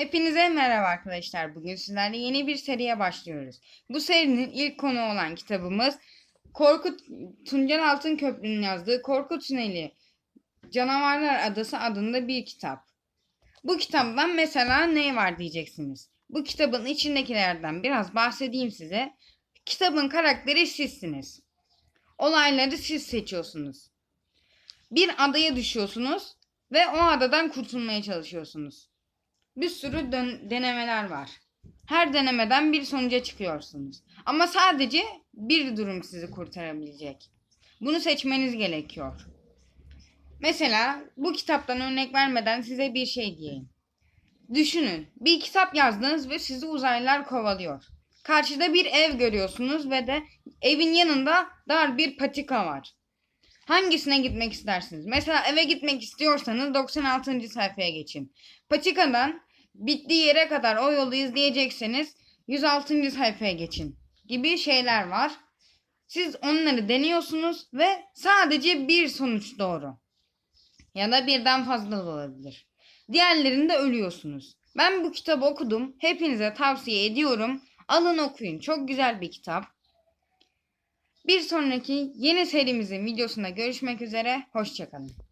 Hepinize merhaba arkadaşlar. Bugün sizlerle yeni bir seriye başlıyoruz. Bu serinin ilk konu olan kitabımız Korkut Tuncan Altın Köprü'nün yazdığı Korku Tüneli Canavarlar Adası adında bir kitap. Bu kitaptan mesela ne var diyeceksiniz. Bu kitabın içindekilerden biraz bahsedeyim size. Kitabın karakteri sizsiniz. Olayları siz seçiyorsunuz. Bir adaya düşüyorsunuz ve o adadan kurtulmaya çalışıyorsunuz. Bir sürü denemeler var. Her denemeden bir sonuca çıkıyorsunuz. Ama sadece bir durum sizi kurtarabilecek. Bunu seçmeniz gerekiyor. Mesela bu kitaptan örnek vermeden size bir şey diyeyim. Düşünün, bir kitap yazdınız ve sizi uzaylılar kovalıyor. Karşıda bir ev görüyorsunuz ve de evin yanında dar bir patika var. Hangisine gitmek istersiniz? Mesela eve gitmek istiyorsanız 96. sayfaya geçin. Patikadan bittiği yere kadar o yolu izleyecekseniz 106. sayfaya geçin gibi şeyler var. Siz onları deniyorsunuz ve sadece bir sonuç doğru. Ya da birden fazla da olabilir. Diğerlerinde ölüyorsunuz. Ben bu kitabı okudum. Hepinize tavsiye ediyorum. Alın okuyun. Çok güzel bir kitap. Bir sonraki yeni serimizin videosunda görüşmek üzere. Hoşçakalın.